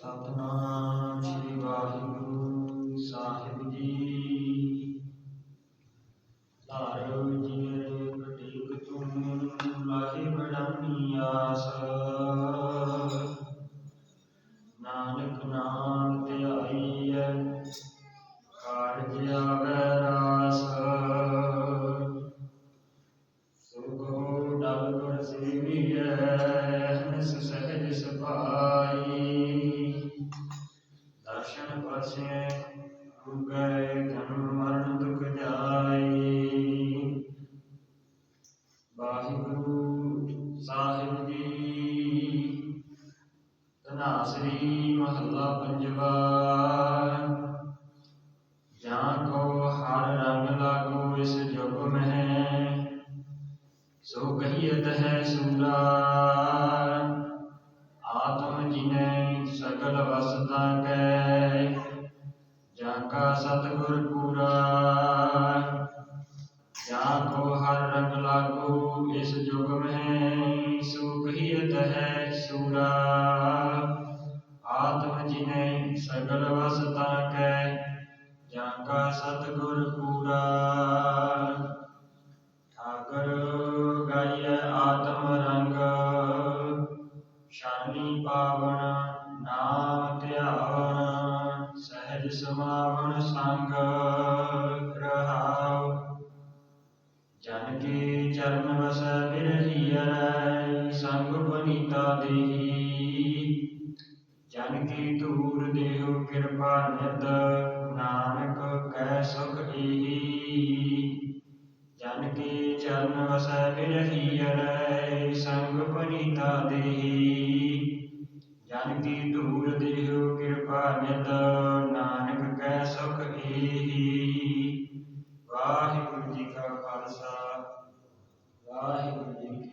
ਸਤਨਾਮ ਸ੍ਰੀ ਵਾਹਿਗੁਰੂ ਸਾਹਿਬ ਜੀ। ਧਾਰੋ ਜੀਰੇ ਪ੍ਰਤੀਕ ਤੁਮ ਲਾਹੇ ਬੜਾਨੀ ਆਸ। ਨਾਨਕ ਨਾਮ ਧਿਆਈਐ, ਕਾਰਜ ਆਵੈ ਰਾਸ। ਸੁਖੋ ਡਲ ਗੁਰ ਸੇਵੀਐ ਹਨਸ ਸਹਿਜ ਸੁਭਾਈ ਦਰਸ਼ਨ ਪਰਸੈ ਜਨਮ ਮਰਨ ਦੁਖ ਜਾਈ ਵਾਹਿਗੁਰੂ ਸਾਹਿਬ ਜੀ, ਧਨਾਸਰੀ ਮਹੱਲਾ ਪੰਜਵਾ। ਜਾਂ ਕੋ ਹਰ ਰੰਗ ਲਾਗੋ ਇਸ ਜੁਗ ਮਹਿ, ਸੋ ਕਹੀਤ ਹੈ ਸੂਰਾ। ਜਾਂ ਕਾ ਸਤਿਗੁਰ ਪੂਰਾ। ਜਾਂ ਕੋ ਹਰ ਰੰਗ ਲਾਗੂ, ਇਸ ਜੁਗ ਮਹਿ ਸੋ ਹੈ ਸੂਰਾ। ਆਤਮ ਜਿਨੇ ਸਗਲ ਵਸਤਾ ਕੈ, ਜਾਂ ਕਾ ਸਤਿਗੁਰ ਕੇ ਚਰਨ ਵਸੈ ਬਿਰਹੀਐ ਸੰਗ ਬਨੀਤਾ ਦੇਹੀ। ਜਨ ਕੀ ਧੂਰ ਦੇਹੁ ਕਿਰਪਾ ਨਿਤ, ਨਾਨਕ ਕੈ ਸੁਖ ਏਹੀ ਜਨ ਕੀ ਚਰਨ ਵਸੈ ਬਿਰਹੀਐ ਸੰਗ ਬਨੀਤਾ ਦੇਹੀ। ਜਨ ਕੀ ਧੂਰ ਦੇਹੁ ਕਿਰਪਾ ਨਿਤ, ਨਾਨਕ ਕੈ ਸੁਖ ਏਹੀ ਵਾਹਿਗੁਰੂ ਜੀ ਕਾ ਖਾਲਸਾ। ਵਾਹਿਗੁਰੂ ਜੀ